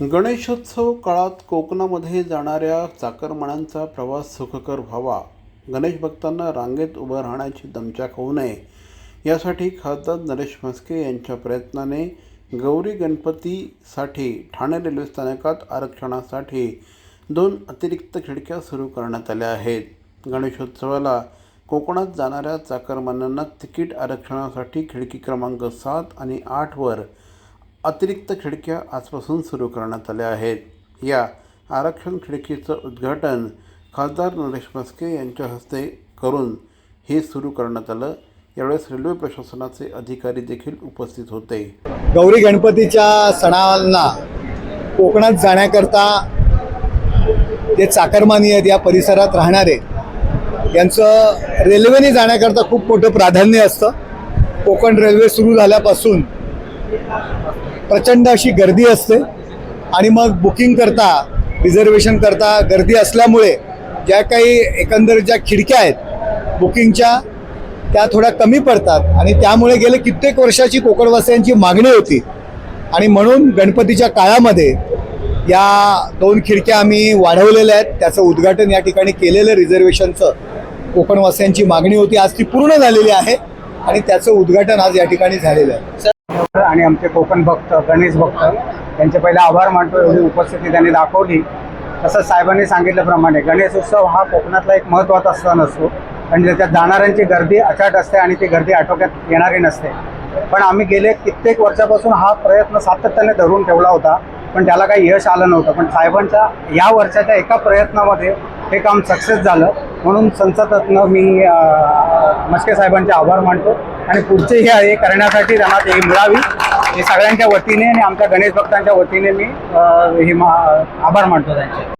गणेशोत्सव काळात कोकणामध्ये जाणाऱ्या चाकरमानांचा प्रवास सुखकर व्हावा. गणेश भक्तांना रांगेत उभं राहण्याची दमचाक होऊ नये. यासाठी खासदार नरेश म्हस्के यांच्या प्रयत्नाने गौरी गणपतीसाठी ठाणे रेल्वे स्थानकात आरक्षणासाठी दोन अतिरिक्त खिडक्या सुरू करण्यात आल्या आहेत. गणेशोत्सवाला कोकणात जाणाऱ्या चाकरमान्यांना तिकीट आरक्षणासाठी खिडकी क्रमांक सात आणि आठवर अतिरिक्त खिडक्या आजपासून सुरू करण्यात आल्या आहेत. या आरक्षण खिडकीचं उद्घाटन खासदार नरेश म्हस्के यांच्या हस्ते करून हे सुरू करण्यात आलं. यावेळेस रेल्वे प्रशासनाचे अधिकारी देखील उपस्थित होते. गौरी गणपतीच्या सणांना कोकणात जाण्याकरता जे चाकरमानी आहेत या परिसरात राहणारे यांचं रेल्वेने जाण्याकरता खूप मोठं प्राधान्य असतं. कोकण रेल्वे सुरू झाल्यापासून प्रचंड अशी गर्दी असते. आणि मग बुकिंग करता रिझर्वेशन करता गर्दी असल्यामुळे ज्या काही एकंदर ज्या खिडक्या आहेत बुकिंगच्या त्या थोड्या कमी पडतात. आणि त्यामुळे गेले कित्येक वर्षाची कोकणवासियांची मागणी होती. आणि म्हणून गणपतीच्या काळामध्ये या दोन खिडक्या आम्ही वाढवलेल्या आहेत. त्याचं उद्घाटन या ठिकाणी केलेलं रिझर्वेशनचं कोकणवासियांची मागणी होती. आज ती पूर्ण झालेली आहे. आणि त्याचं उद्घाटन आज या ठिकाणी झालेलं आहे. आणि आमचे कोकण भक्त गणेश भक्त यांचे पहिले आभार मानतो एवढी उपस्थिती त्यांनी दाखवली. तसंच साहेबांनी सांगितल्याप्रमाणे गणेश उत्सव हा कोकणातला एक महत्त्वाचा सण असतो. आणि त्याच्यात जाणाऱ्यांची गर्दी अचाट असते आणि ती गर्दी आटोक्यात येणारी नसते. पण आम्ही गेले कित्येक वर्षापासून हा प्रयत्न सातत्याने धरून ठेवला होता. पण त्याला काही यश आलं नव्हतं. पण साहेबांच्या या वर्षाच्या एका प्रयत्नामध्ये हे काम सक्सेस झालं. म्हणून संसदरत्न मी मस्के साहेबांचे आभार मानतो. आणि पुढचे हे हे करण्यासाठी त्यांना ते मिळावी. हे सगळ्यांच्या वतीने आणि आमच्या गणेश भक्तांच्या वतीने मी हे मा- आभार मानतो त्यांचे.